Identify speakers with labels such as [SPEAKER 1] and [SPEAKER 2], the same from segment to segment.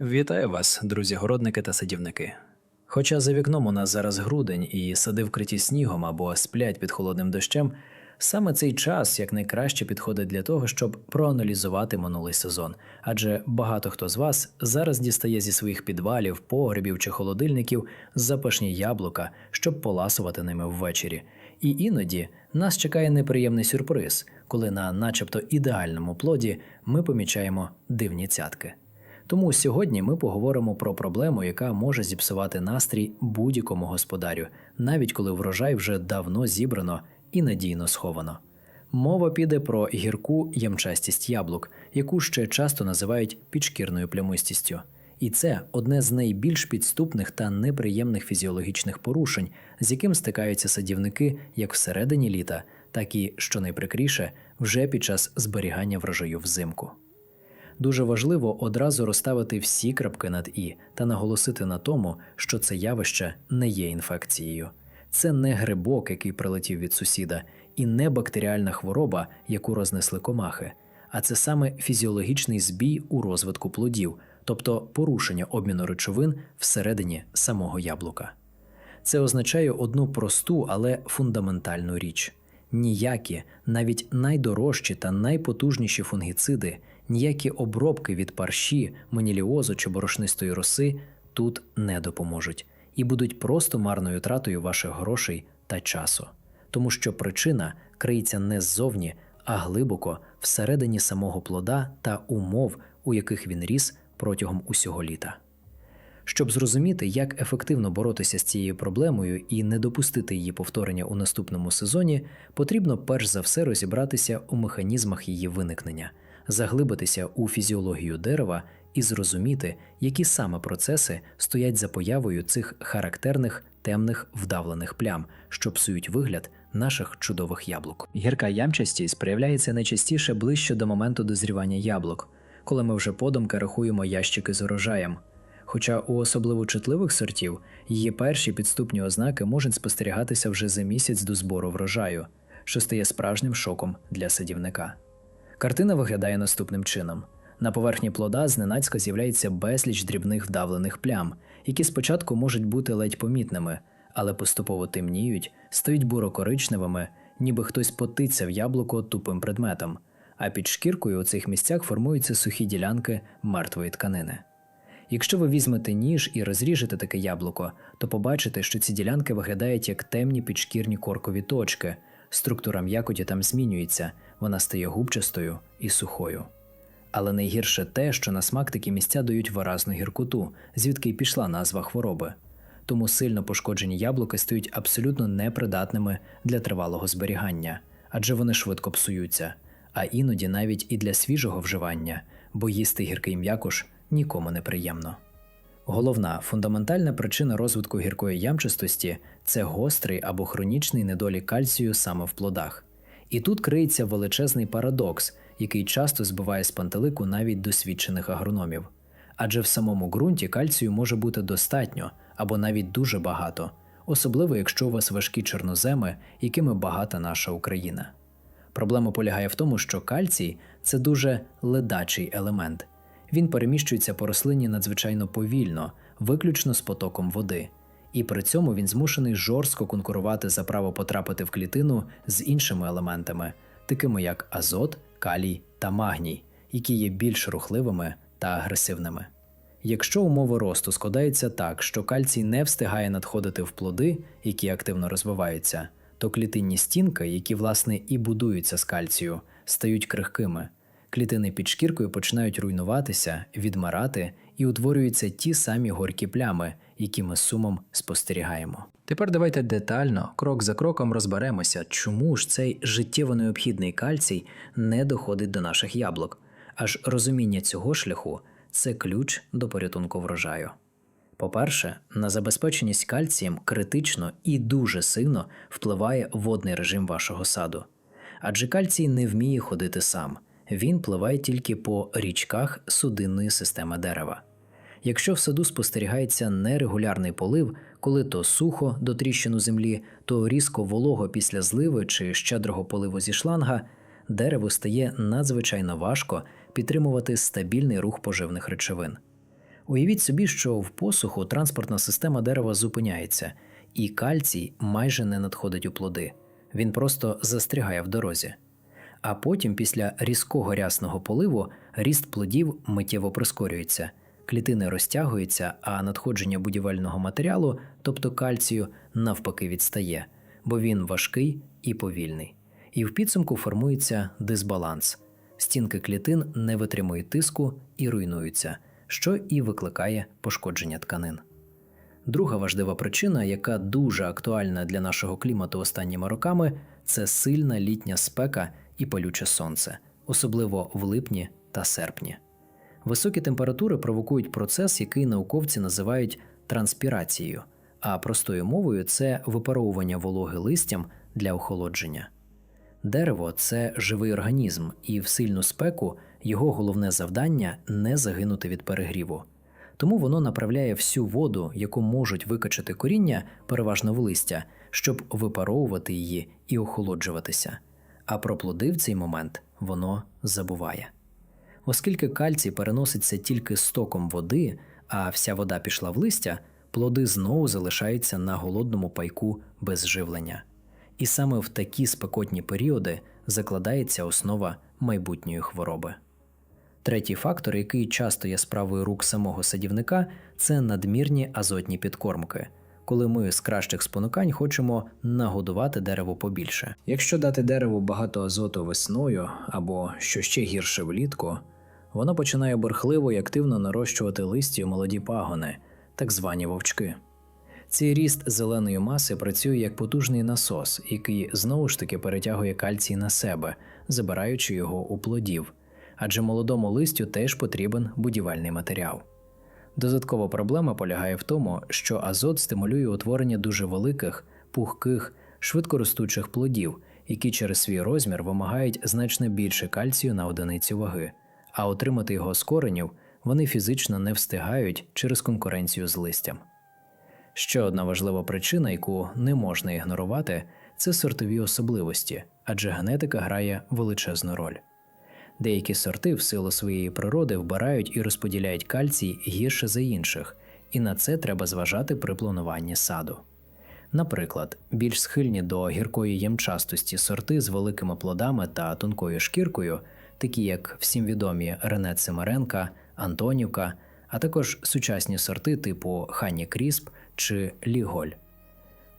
[SPEAKER 1] Вітаю вас, друзі городники та садівники. Хоча за вікном у нас зараз грудень і сади вкриті снігом або сплять під холодним дощем, саме цей час якнайкраще підходить для того, щоб проаналізувати минулий сезон. Адже багато хто з вас зараз дістає зі своїх підвалів, погребів чи холодильників запашні яблука, щоб поласувати ними ввечері. І іноді нас чекає неприємний сюрприз, коли на начебто ідеальному плоді ми помічаємо дивні цятки. Тому сьогодні ми поговоримо про проблему, яка може зіпсувати настрій будь-якому господарю, навіть коли врожай вже давно зібрано і надійно сховано. Мова піде про гірку ямчастість яблук, яку ще часто називають підшкірною плямистістю. І це одне з найбільш підступних та неприємних фізіологічних порушень, з яким стикаються садівники як всередині літа, так і, що найприкріше, вже під час зберігання врожаю взимку. Дуже важливо одразу розставити всі крапки над і та наголосити на тому, що це явище не є інфекцією. Це не грибок, який прилетів від сусіда, і не бактеріальна хвороба, яку рознесли комахи, а це саме фізіологічний збій у розвитку плодів, тобто порушення обміну речовин всередині самого яблука. Це означає одну просту, але фундаментальну річ: ніякі, навіть найдорожчі та найпотужніші фунгіциди, ніякі обробки від парші, маніліозу чи борошнистої роси тут не допоможуть і будуть просто марною тратою ваших грошей та часу, тому що причина криється не ззовні, а глибоко всередині самого плода та умов, у яких він ріс протягом усього літа. Щоб зрозуміти, як ефективно боротися з цією проблемою і не допустити її повторення у наступному сезоні, потрібно перш за все розібратися у механізмах її виникнення, заглибитися у фізіологію дерева і зрозуміти, які саме процеси стоять за появою цих характерних темних вдавлених плям, що псують вигляд наших чудових яблук. Гірка ямчастість проявляється найчастіше ближче до моменту дозрівання яблук, коли ми вже подумки рахуємо ящики з урожаєм. Хоча у особливо чутливих сортів її перші підступні ознаки можуть спостерігатися вже за місяць до збору врожаю, що стає справжнім шоком для садівника. Картина виглядає наступним чином: на поверхні плода зненацька з'являється безліч дрібних вдавлених плям, які спочатку можуть бути ледь помітними, але поступово темніють, стають буро-коричневими, ніби хтось потиться в яблуко тупим предметом, а під шкіркою у цих місцях формуються сухі ділянки мертвої тканини. Якщо ви візьмете ніж і розріжете таке яблуко, то побачите, що ці ділянки виглядають як темні підшкірні коркові точки. Структура м'якоті там змінюється, вона стає губчастою і сухою. Але найгірше те, що на смак такі місця дають виразну гіркоту, звідки й пішла назва хвороби. Тому сильно пошкоджені яблука стають абсолютно непридатними для тривалого зберігання, адже вони швидко псуються, а іноді навіть і для свіжого вживання, бо їсти гіркий м'якош нікому не приємно. Головна фундаментальна причина розвитку гіркої ямчастості це гострий або хронічний недолік кальцію саме в плодах. І тут криється величезний парадокс, який часто збиває з пантелику навіть досвідчених агрономів. Адже в самому ґрунті кальцію може бути достатньо або навіть дуже багато, особливо якщо у вас важкі чорноземи, якими багата наша Україна. Проблема полягає в тому, що кальцій це дуже ледачий елемент. Він переміщується по рослині надзвичайно повільно, виключно з потоком води, і при цьому він змушений жорстко конкурувати за право потрапити в клітину з іншими елементами, такими як азот, калій та магній, які є більш рухливими та агресивними. Якщо умови росту складаються так, що кальцій не встигає надходити в плоди, які активно розвиваються, то клітинні стінки, які власне і будуються з кальцію, стають крихкими. Клітини під шкіркою починають руйнуватися, відмирати і утворюються ті самі горькі плями, які ми з сумом спостерігаємо. Тепер давайте детально, крок за кроком розберемося, чому ж цей життєво необхідний кальцій не доходить до наших яблук. Аж розуміння цього шляху це ключ до порятунку врожаю. По-перше, на забезпеченість кальцієм критично і дуже сильно впливає водний режим вашого саду. Адже кальцій не вміє ходити сам, він пливає тільки по річках судинної системи дерева. Якщо в саду спостерігається нерегулярний полив, коли то сухо до тріщину землі, то різко волого після зливи чи щедрого поливу зі шланга, дереву стає надзвичайно важко підтримувати стабільний рух поживних речовин. Уявіть собі, що в посуху транспортна система дерева зупиняється, і кальцій майже не надходить у плоди. Він просто застрягає в дорозі. А потім, після різкого рясного поливу, ріст плодів миттєво прискорюється, клітини розтягуються, а надходження будівельного матеріалу, тобто кальцію, навпаки відстає, бо він важкий і повільний. І в підсумку формується дисбаланс. Стінки клітин не витримують тиску і руйнуються, що і викликає пошкодження тканин. Друга важлива причина, яка дуже актуальна для нашого клімату останніми роками, це сильна літня спека і палюче сонце, особливо в липні та серпні. Високі температури провокують процес, який науковці називають транспірацією, а простою мовою це випаровування вологи листям для охолодження. Дерево це живий організм, і в сильну спеку його головне завдання не загинути від перегріву. Тому воно направляє всю воду, яку можуть викачати коріння, переважно в листя, щоб випаровувати її і охолоджуватися. А про плоди в цей момент воно забуває. Оскільки кальцій переноситься тільки стоком води, а вся вода пішла в листя, плоди знову залишаються на голодному пайку без живлення. І саме в такі спекотні періоди закладається основа майбутньої хвороби. Третій фактор, який часто є справою рук самого садівника, це надмірні азотні підкормки, коли ми з кращих спонукань хочемо нагодувати дерево побільше. Якщо дати дереву багато азоту весною або що ще гірше влітку, воно починає бурхливо і активно нарощувати листі молоді пагони, так звані вовчки. Цей ріст зеленої маси працює як потужний насос, який знову ж таки перетягує кальцій на себе, забираючи його у плодів, адже молодому листю теж потрібен будівельний матеріал. Додаткова проблема полягає в тому, що азот стимулює утворення дуже великих, пухких, швидкоростучих плодів, які через свій розмір вимагають значно більше кальцію на одиницю ваги, а отримати його з коренів вони фізично не встигають через конкуренцію з листям. Ще одна важлива причина, яку не можна ігнорувати, це сортові особливості, адже генетика грає величезну роль. Деякі сорти в силу своєї природи вбирають і розподіляють кальцій гірше за інших, і на це треба зважати при плануванні саду. Наприклад, більш схильні до гіркої ямчастості сорти з великими плодами та тонкою шкіркою, такі як всім відомі Рене Цимаренка, Антонівка, а також сучасні сорти типу Хані Крісп чи Ліголь.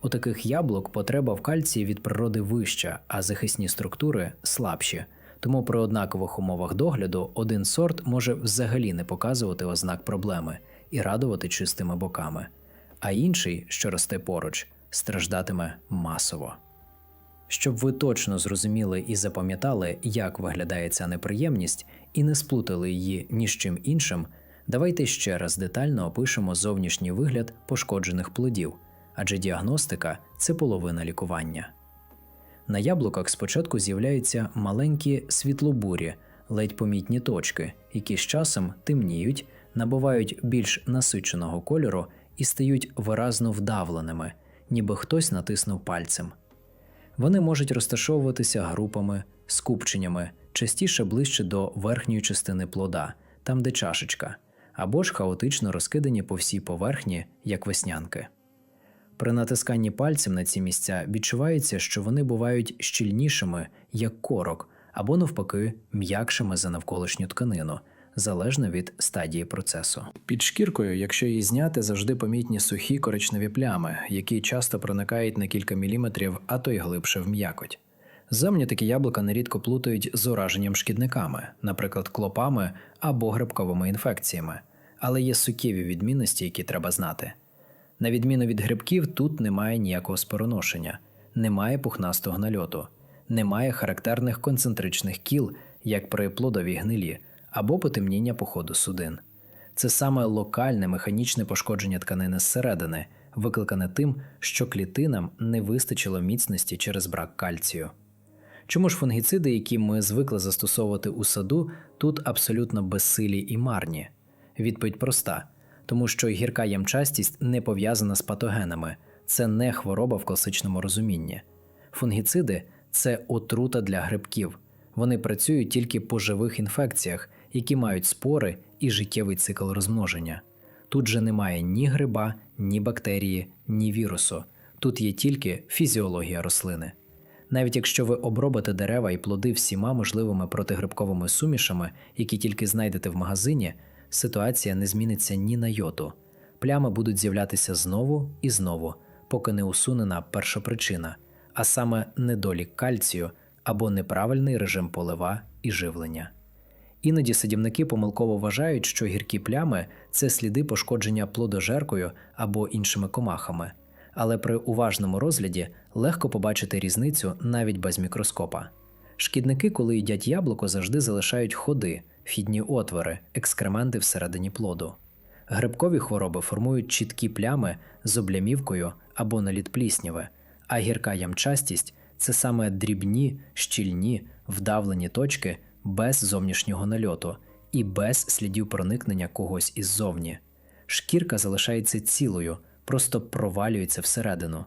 [SPEAKER 1] У таких яблук потреба в кальції від природи вища, а захисні структури слабші. Тому при однакових умовах догляду один сорт може взагалі не показувати ознак проблеми і радувати чистими боками, а інший, що росте поруч, страждатиме масово. Щоб ви точно зрозуміли і запам'ятали, як виглядає ця неприємність, і не сплутали її ні з чим іншим, давайте ще раз детально опишемо зовнішній вигляд пошкоджених плодів, адже діагностика це половина лікування. На яблуках спочатку з'являються маленькі світлобурі, ледь помітні точки, які з часом темніють, набувають більш насиченого кольору і стають виразно вдавленими, ніби хтось натиснув пальцем. Вони можуть розташовуватися групами, скупченнями, частіше ближче до верхньої частини плода, там де чашечка, або ж хаотично розкидані по всій поверхні, як веснянки. При натисканні пальцем на ці місця відчувається, що вони бувають щільнішими, як корок, або навпаки, м'якшими за навколишню тканину, залежно від стадії процесу. Під шкіркою, якщо її зняти, завжди помітні сухі коричневі плями, які часто проникають на кілька міліметрів, а то й глибше в м'якоть. Зовні такі яблука нерідко плутають з ураженням шкідниками, наприклад, клопами або грибковими інфекціями, але є суттєві відмінності, які треба знати. На відміну від грибків, тут немає ніякого спороношення, немає пухнастого нальоту, немає характерних концентричних кіл, як при плодовій гнилі, або потемніння по ходу судин. Це саме локальне механічне пошкодження тканини зсередини, викликане тим, що клітинам не вистачило міцності через брак кальцію. Чому ж фунгіциди, які ми звикли застосовувати у саду, тут абсолютно безсилі і марні? Відповідь проста тому що гірка ямчастість не пов'язана з патогенами, це не хвороба в класичному розумінні. Фунгіциди це отрута для грибків. Вони працюють тільки по живих інфекціях, які мають спори і життєвий цикл розмноження. Тут же немає ні гриба, ні бактерії, ні вірусу. Тут є тільки фізіологія рослини. Навіть якщо ви обробите дерева і плоди всіма можливими протигрибковими сумішами, які тільки знайдете в магазині, ситуація не зміниться ні на йоту. Плями будуть з'являтися знову і знову, поки не усунена першопричина, а саме недолік кальцію або неправильний режим полива і живлення. Іноді садівники помилково вважають, що гіркі плями це сліди пошкодження плодожеркою або іншими комахами, але при уважному розгляді легко побачити різницю навіть без мікроскопа. Шкідники, коли їдять яблуко, завжди залишають ходи, вхідні отвори, екскременти всередині плоду. Грибкові хвороби формують чіткі плями з облямівкою або наліт плісняви, а гірка ямчастість це саме дрібні, щільні, вдавлені точки без зовнішнього нальоту і без слідів проникнення когось іззовні. Шкірка залишається цілою, просто провалюється всередину.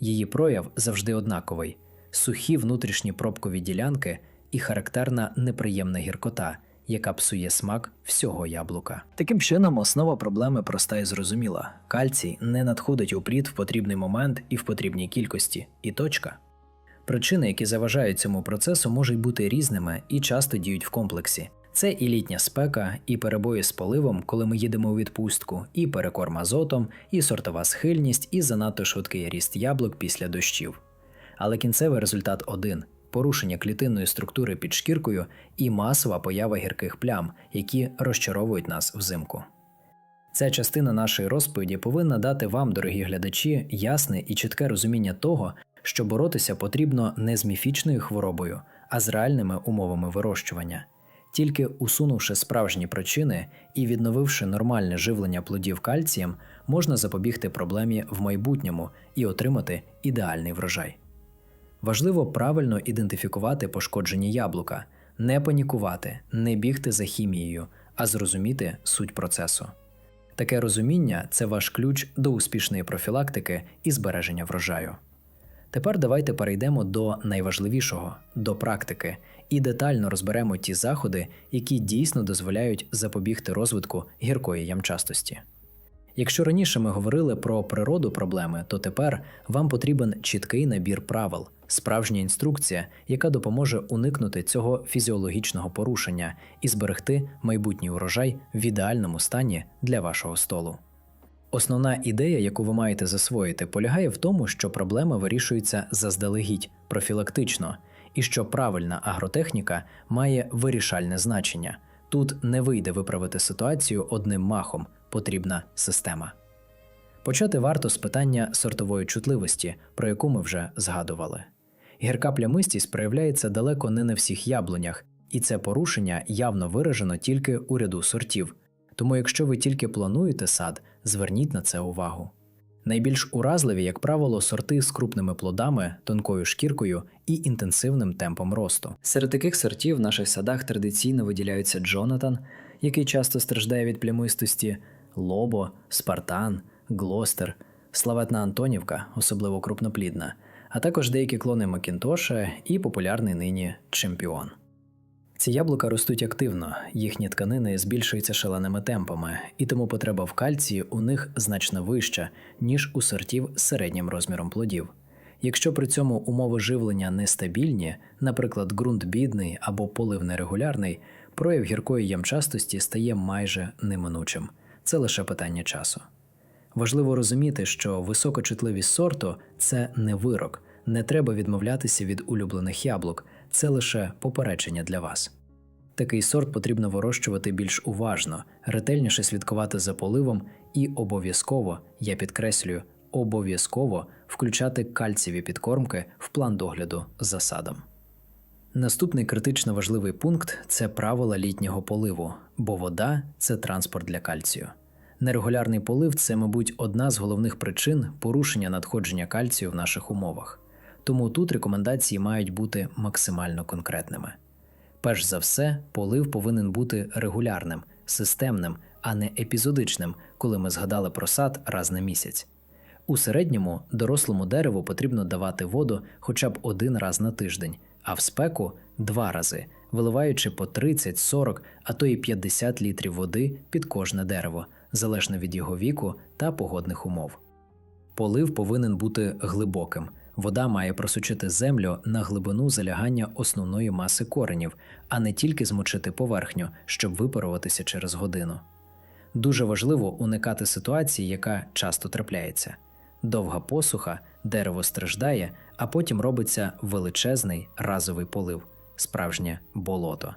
[SPEAKER 1] Її прояв завжди однаковий: сухі внутрішні пробкові ділянки і характерна неприємна гіркота, яка псує смак всього яблука. Таким чином, основа проблеми проста і зрозуміла: кальцій не надходить у плід в потрібний момент і в потрібній кількості, і точка. Причини, які заважають цьому процесу, можуть бути різними і часто діють в комплексі. Це і літня спека, і перебої з поливом, коли ми їдемо у відпустку, і перекорм азотом, і сортова схильність, і занадто швидкий ріст яблук після дощів. Але кінцевий результат один: порушення клітинної структури під шкіркою і масова поява гірких плям, які розчаровують нас взимку. Ця частина нашої розповіді повинна дати вам, дорогі глядачі, ясне і чітке розуміння того, що боротися потрібно не з міфічною хворобою, а з реальними умовами вирощування. Тільки усунувши справжні причини і відновивши нормальне живлення плодів кальцієм, можна запобігти проблемі в майбутньому і отримати ідеальний врожай. Важливо правильно ідентифікувати пошкоджені яблука, не панікувати, не бігти за хімією, а зрозуміти суть процесу. Таке розуміння це ваш ключ до успішної профілактики і збереження врожаю. Тепер давайте перейдемо до найважливішого до практики і детально розберемо ті заходи, які дійсно дозволяють запобігти розвитку гіркої ямчастості. Якщо раніше ми говорили про природу проблеми, то тепер вам потрібен чіткий набір правил, справжня інструкція, яка допоможе уникнути цього фізіологічного порушення і зберегти майбутній урожай в ідеальному стані для вашого столу. Основна ідея, яку ви маєте засвоїти, полягає в тому, що проблема вирішується заздалегідь, профілактично, і що правильна агротехніка має вирішальне значення. Тут не вийде виправити ситуацію одним махом, потрібна система. Почати варто з питання сортової чутливості, про яку ми вже згадували. Гірка плямистість проявляється далеко не на всіх яблунях, і це порушення явно виражено тільки у ряду сортів. Тому, якщо ви тільки плануєте сад, зверніть на це увагу. Найбільш уразливі, як правило, сорти з крупними плодами, тонкою шкіркою і інтенсивним темпом росту. Серед таких сортів в наших садах традиційно виділяються Джонатан, який часто страждає від плямистості, Лобо, Спартан, Глостер, Славетна Антонівка, особливо крупноплідна, а також деякі клони Макінтоша і популярний нині чемпіон. Ці яблука ростуть активно, їхні тканини збільшуються шаленими темпами, і тому потреба в кальції у них значно вища, ніж у сортів з середнім розміром плодів. Якщо при цьому умови живлення нестабільні, наприклад, ґрунт бідний або полив нерегулярний, прояв гіркої ямчастості стає майже неминучим. Це лише питання часу. Важливо розуміти, що високочутливість сорту це не вирок, не треба відмовлятися від улюблених яблук, це лише попередження для вас. Такий сорт потрібно вирощувати більш уважно, ретельніше слідкувати за поливом і обов'язково, я підкреслюю, обов'язково включати кальцієві підкормки в план догляду за садом. Наступний критично важливий пункт це правила літнього поливу, бо вода це транспорт для кальцію. Нерегулярний полив це, мабуть, одна з головних причин порушення надходження кальцію в наших умовах. Тому тут рекомендації мають бути максимально конкретними. Перш за все, полив повинен бути регулярним, системним, а не епізодичним, коли ми згадали про сад раз на місяць. У середньому дорослому дереву потрібно давати воду хоча б один раз на тиждень, а в спеку два рази, виливаючи по 30, 40, а то й 50 літрів води під кожне дерево, залежно від його віку та погодних умов. Полив повинен бути глибоким. Вода має просучити землю на глибину залягання основної маси коренів, а не тільки змочити поверхню, щоб випаруватися через годину. Дуже важливо уникати ситуації, яка часто трапляється. Довга посуха, дерево страждає, а потім робиться величезний разовий полив, справжнє болото.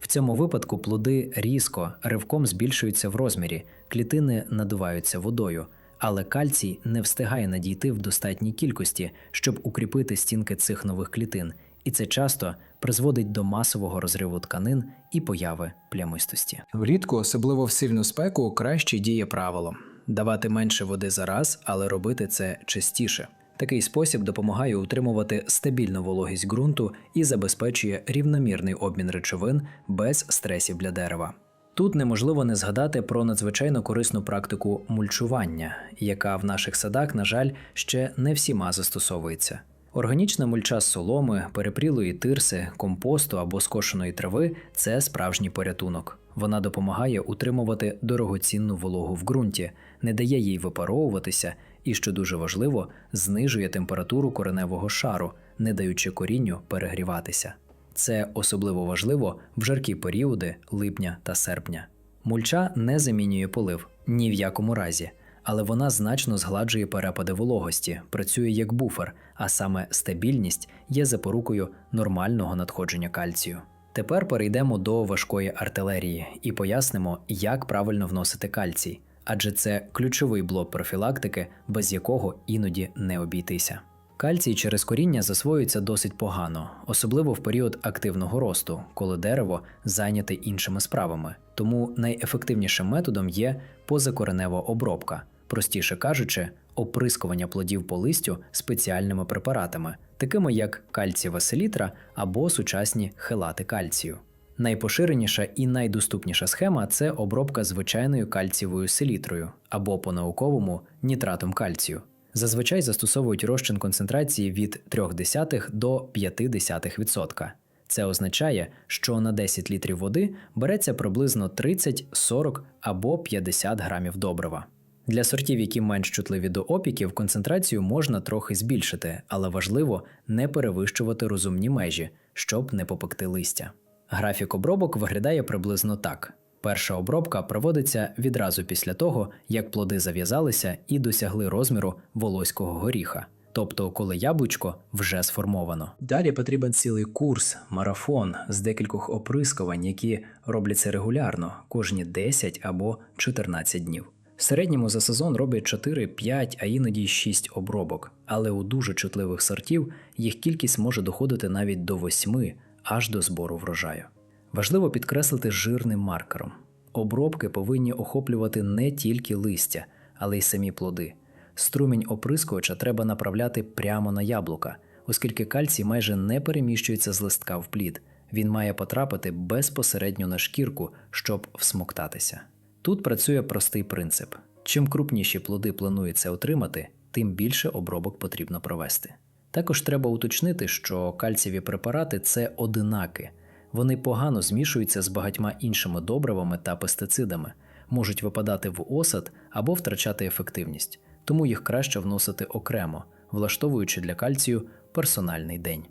[SPEAKER 1] В цьому випадку плоди різко, ривком збільшуються в розмірі, клітини надуваються водою, але кальцій не встигає надійти в достатній кількості, щоб укріпити стінки цих нових клітин, і це часто призводить до масового розриву тканин і появи плямистості.
[SPEAKER 2] Влітку, особливо в сильну спеку, краще діє правило
[SPEAKER 1] Давати менше води за раз, але робити це частіше. Такий спосіб допомагає утримувати стабільну вологість ґрунту і забезпечує рівномірний обмін речовин без стресів для дерева. Тут неможливо не згадати про надзвичайно корисну практику мульчування, яка в наших садах, на жаль, ще не всіма застосовується. Органічна мульча з соломи, перепрілої тирси, компосту або скошеної трави це справжній порятунок. Вона допомагає утримувати дорогоцінну вологу в ґрунті, не дає їй випаровуватися і, що дуже важливо, знижує температуру кореневого шару, не даючи корінню перегріватися. Це особливо важливо в жаркі періоди липня та серпня. Мульча не замінює полив ні в якому разі, але вона значно згладжує перепади вологості, працює як буфер, а саме стабільність є запорукою нормального надходження кальцію. Тепер перейдемо до важкої артилерії і пояснимо, як правильно вносити кальцій, адже це ключовий блок профілактики, без якого іноді не обійтися. Кальцій через коріння засвоюється досить погано, особливо в період активного росту, коли дерево зайняте іншими справами. Тому найефективнішим методом є позакоренева обробка, простіше кажучи, оприскування плодів по листю спеціальними препаратами, такими як кальцієва селітра або сучасні хелати кальцію. Найпоширеніша і найдоступніша схема це обробка звичайною кальцієвою селітрою або по-науковому нітратом кальцію. Зазвичай застосовують розчин концентрації від 0,3 до 0,5%. Це означає, що на 10 літрів води береться приблизно 30, 40 або 50 грамів добрива. Для сортів, які менш чутливі до опіків, концентрацію можна трохи збільшити, але важливо не перевищувати розумні межі, щоб не попекти листя. Графік обробок виглядає приблизно так: перша обробка проводиться відразу після того, як плоди зав'язалися і досягли розміру волоського горіха, тобто коли яблучко вже сформовано. Далі потрібен цілий курс, марафон з декількох оприскувань, які робляться регулярно кожні 10 або 14 днів. В середньому за сезон роблять 4, 5, а іноді 6 обробок, але у дуже чутливих сортів їх кількість може доходити навіть до 8 аж до збору врожаю. Важливо підкреслити жирним маркером. Обробки повинні охоплювати не тільки листя, але й самі плоди. Струмінь оприскувача треба направляти прямо на яблука, оскільки кальцій майже не переміщується з листка в плід. Він має потрапити безпосередньо на шкірку, щоб всмоктатися. Тут працює простий принцип: чим крупніші плоди планується отримати, тим більше обробок потрібно провести. Також треба уточнити, що кальцієві препарати це одинаки, вони погано змішуються з багатьма іншими добривами та пестицидами, можуть випадати в осад або втрачати ефективність, тому їх краще вносити окремо, влаштовуючи для кальцію персональний день.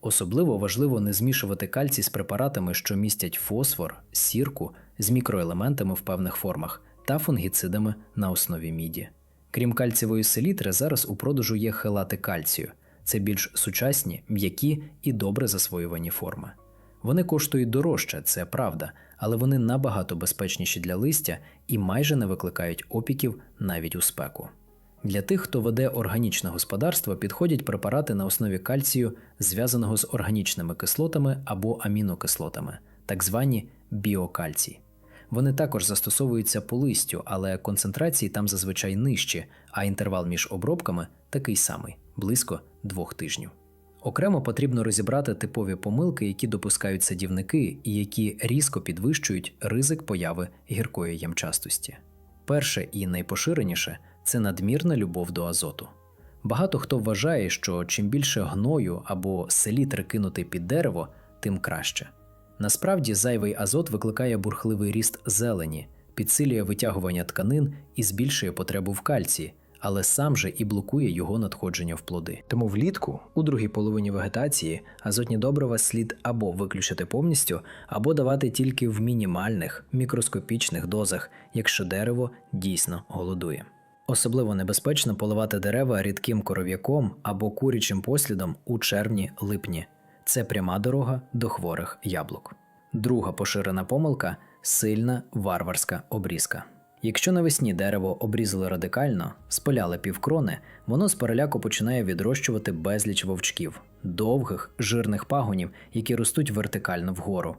[SPEAKER 1] Особливо важливо не змішувати кальцій з препаратами, що містять фосфор, сірку з мікроелементами в певних формах та фунгіцидами на основі міді. Крім кальцієвої селітри, зараз у продажу є хелати кальцію. Це більш сучасні, м'які і добре засвоювані форми. Вони коштують дорожче, це правда, але вони набагато безпечніші для листя і майже не викликають опіків навіть у спеку. Для тих, хто веде органічне господарство, підходять препарати на основі кальцію, зв'язаного з органічними кислотами або амінокислотами, так звані біокальцій. Вони також застосовуються по листю, але концентрації там зазвичай нижчі, а інтервал між обробками такий самий близько двох тижнів. Окремо потрібно розібрати типові помилки, які допускають садівники і які різко підвищують ризик появи гіркої ямчастості. Перше і найпоширеніше це надмірна любов до азоту. Багато хто вважає, що чим більше гною або селітри кинути під дерево, тим краще. Насправді зайвий азот викликає бурхливий ріст зелені, підсилює витягування тканин і збільшує потребу в кальції, але сам же і блокує його надходження в плоди. Тому влітку, у другій половині вегетації, азотні добрива слід або виключити повністю, або давати тільки в мінімальних мікроскопічних дозах, якщо дерево дійсно голодує. Особливо небезпечно поливати дерева рідким коров'яком або курячим послідом у червні-липні. Це пряма дорога до хворих яблук. Друга поширена помилка сильна варварська обрізка. Якщо навесні дерево обрізали радикально, спаляли півкрони, воно з переляку починає відрощувати безліч вовчків, довгих, жирних пагонів, які ростуть вертикально вгору.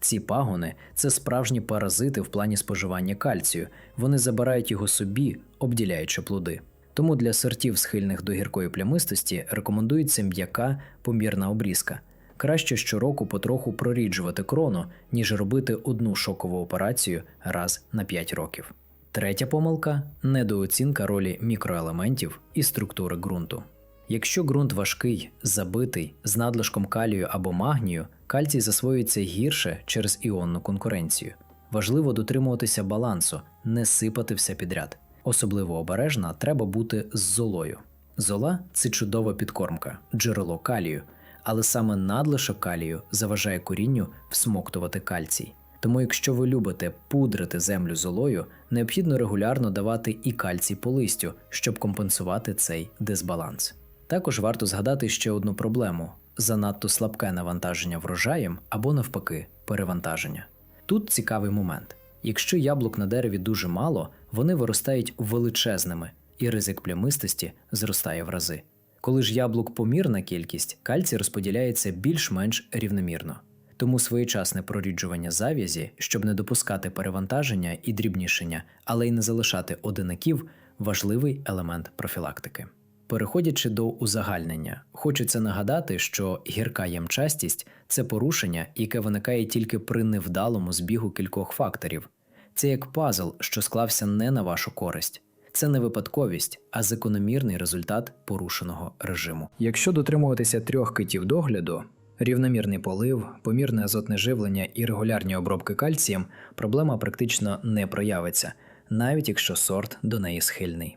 [SPEAKER 1] Ці пагони це справжні паразити в плані споживання кальцію. Вони забирають його собі, обділяючи плоди. Тому для сортів, схильних до гіркої плямистості, рекомендується м'яка помірна обрізка. Краще щороку потроху проріджувати крону, ніж робити одну шокову операцію раз на 5 років. Третя помилка недооцінка ролі мікроелементів і структури ґрунту. Якщо ґрунт важкий, забитий, з надлишком калію або магнію, кальцій засвоюється гірше через іонну конкуренцію. Важливо дотримуватися балансу, не сипати все підряд. Особливо обережна треба бути з золою. Зола це чудова підкормка, джерело калію, але саме надлишок калію заважає корінню всмоктувати кальцій. Тому, якщо ви любите пудрити землю золою, необхідно регулярно давати і кальцій по листю, щоб компенсувати цей дисбаланс. Також варто згадати ще одну проблему: занадто слабке навантаження врожаєм або навпаки перевантаження. Тут цікавий момент: якщо яблук на дереві дуже мало, вони виростають величезними, і ризик плямистості зростає в рази. Коли ж яблук помірна кількість, кальцій розподіляється більш-менш рівномірно. Тому своєчасне проріджування зав'язі, щоб не допускати перевантаження і дрібнішення, але й не залишати одинаків, важливий елемент профілактики. Переходячи до узагальнення, хочеться нагадати, що гірка ямчастість це порушення, яке виникає тільки при невдалому збігу кількох факторів. Це як пазл, що склався не на вашу користь. Це не випадковість, а закономірний результат порушеного режиму. Якщо дотримуватися трьох китів догляду, рівномірний полив, помірне азотне живлення і регулярні обробки кальцієм, проблема практично не проявиться, навіть якщо сорт до неї схильний.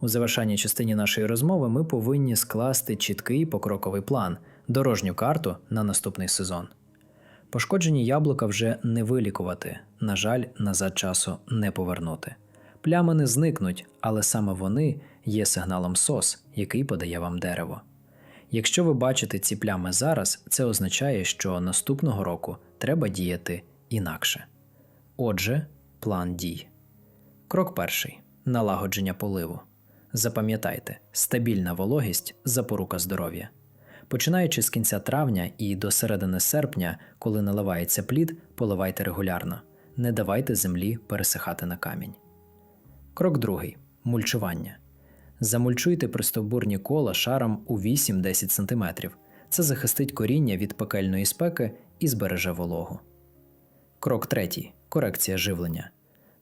[SPEAKER 1] У завершальній частині нашої розмови ми повинні скласти чіткий покроковий план, дорожню карту на наступний сезон. Пошкоджені яблука вже не вилікувати, на жаль, назад часу не повернути. Плями не зникнуть, але саме вони є сигналом СОС, який подає вам дерево. Якщо ви бачите ці плями зараз, це означає, що наступного року треба діяти інакше. Отже, план дій. Крок перший налагодження поливу. Запам'ятайте, стабільна вологість запорука здоров'я. Починаючи з кінця травня і до середини серпня, коли наливається плід, поливайте регулярно. Не давайте землі пересихати на камінь. Крок другий мульчування. Замульчуйте пристовбурні кола шаром у 8-10 см. Це захистить коріння від пекельної спеки і збереже вологу. Крок третій корекція живлення.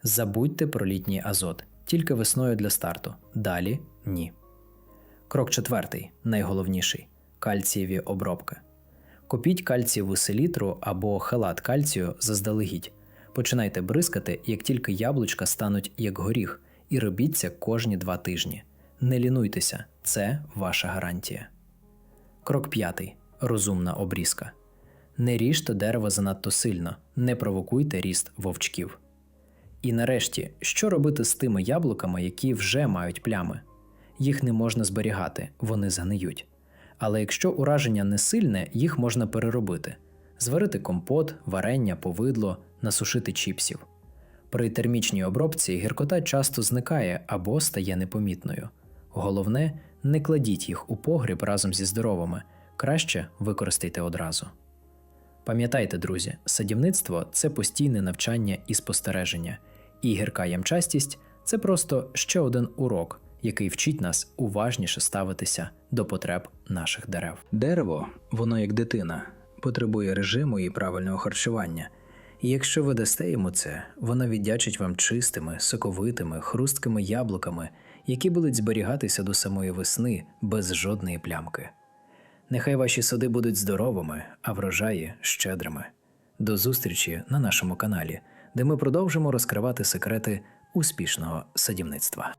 [SPEAKER 1] Забудьте про літній азот, тільки весною для старту. Далі ні. Крок четвертий найголовніший кальцієві обробки. Купіть кальцієву селітру або хелат кальцію заздалегідь. Починайте бризкати, як тільки яблучка стануть як горіх, і робіть це кожні два тижні. Не лінуйтеся, це ваша гарантія. Крок п'ятий розумна обрізка. Не ріжте дерево занадто сильно, не провокуйте ріст вовчків. І нарешті, що робити з тими яблуками, які вже мають плями? Їх не можна зберігати, вони згниють. Але якщо ураження не сильне, їх можна переробити: зварити компот, варення, повидло, насушити чіпсів. При термічній обробці гіркота часто зникає або стає непомітною. Головне, не кладіть їх у погріб разом зі здоровими, краще використайте одразу. Пам'ятайте, друзі, садівництво це постійне навчання і спостереження, і гірка ямчастість це просто ще один урок, який вчить нас уважніше ставитися до потреб наших дерев. Дерево, воно як дитина, потребує режиму і правильного харчування. Якщо ви дасте йому це, воно віддячить вам чистими, соковитими, хрусткими яблуками, які будуть зберігатися до самої весни без жодної плямки. Нехай ваші сади будуть здоровими, а врожаї щедрими. До зустрічі на нашому каналі, де ми продовжимо розкривати секрети успішного садівництва.